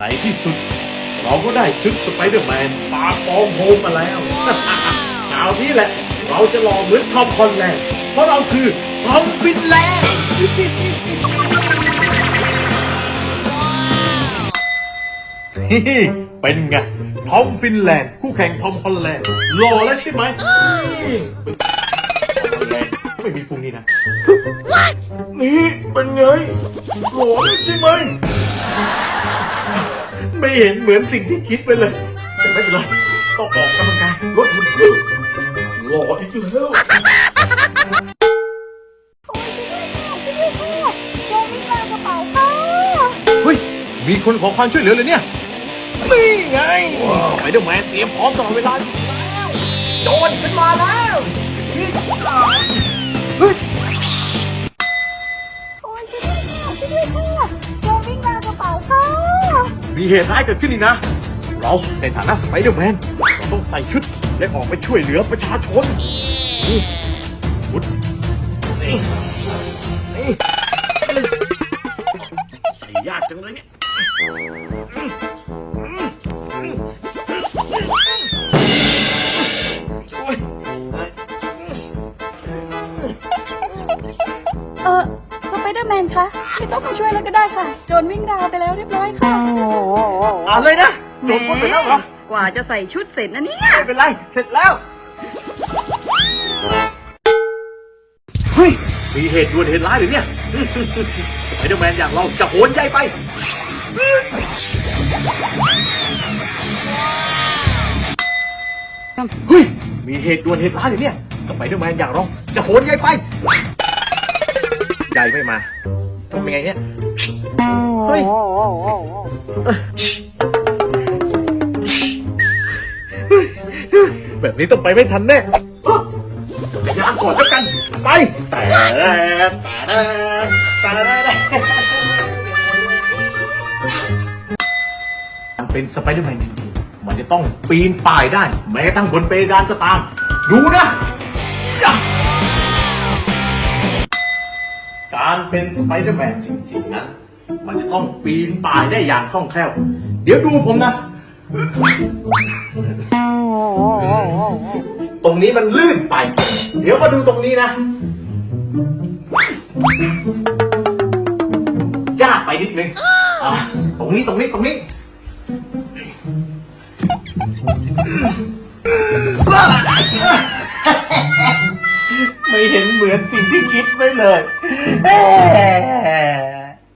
ในที่สุด เราก็ได้ชุดสไปเดอร์แมนฟาฟองโฮมมาแล้วคราวนี้แหละ เราจะลองเหมือนทอมคอนแลนด์เพราะเราคือทอมฟินแลนด์เป็นไงทอมฟินแลนด์คู่แข่งทอมฮอลแลนด์หล่อแล้วใช่ไหมนี่เป็นทอมฮอลแลนด์ไม่มีพวกนี้นะนี่เป็นไงหล่อแล้วใช่ไหม ไม่เห็นเหมือนสิ่งที่คิดไปเลยแต่ไม่เป็นไรต้องออกกำลังกายลดหุ่นเพิ่มหล่ออีกแล้วโอ้ยช่วยด้วยค่ะช่วยด้วยค่ะโจรวิ่งมากระเป๋าค่ะเฮ้ย มีคนขอความช่วยเหลือเลยเนี่ย นี่ไงสไปเดอร์แมนเตรียมพร้อมตลอดเวลาอยู่แล้วโจนฉันมาแล้วนี่เฮ้ย มีเหตุร้ายเกิดขึ้นอีกนะ เราในฐานะสไปเดอร์แมนเราต้องใส่ชุดและออกไปช่วยเหลือประชาชนนี่ชุดนี่นี่ใส่ยากจังเลยเนี่ยโอ๊ยเออ เดอร์แมนคะไม่ต้องมาช่วยแล้วก็ได้ค่ะ โจรวิ่งราวไปแล้วเรียบร้อยค่ะ อะไรนะโจมพ้นไปแล้วเหรอ กว่าจะใส่ชุดเสร็จนะเนี่ย ไม่เป็นไร เสร็จแล้ว เฮ้ย มีเหตุด่วนเหตุร้ายหรือเนี่ยสไปเดอร์แมนอย่างเราจะโหนใหญ่ไป เฮ้ย มีเหตุด่วนเหตุร้ายหรือเนี่ย สไปเดอร์แมนอย่างเราจะโหนใหญ่ไป ใหญ่ไม่มาทำยังไงเนี่ยเฮ้ยแบบนี้ต้องไปไม่ทันแน่จักรยานก่อนแล้วกัน ไป แต่แต่แต่มันเป็นสไปเดอร์แมนจริงๆมันจะต้องปีนป่ายได้ แม้กระทั่งบนเพดานก็ตาม ดูนะ การเป็นสไปเดอร์แมนจริงๆนะมันจะต้องปีนป่ายได้อย่างคล่องแคล่ว เดี๋ยวดูผมนะ ตรงนี้มันลื่นไป เดี๋ยวมาดูตรงนี้นะ ยากไปนิดนึงตรงนี้ตรงนี้ตรงนี้ ไม่เห็นเหมือนสิ่งที่คิดไว้เลย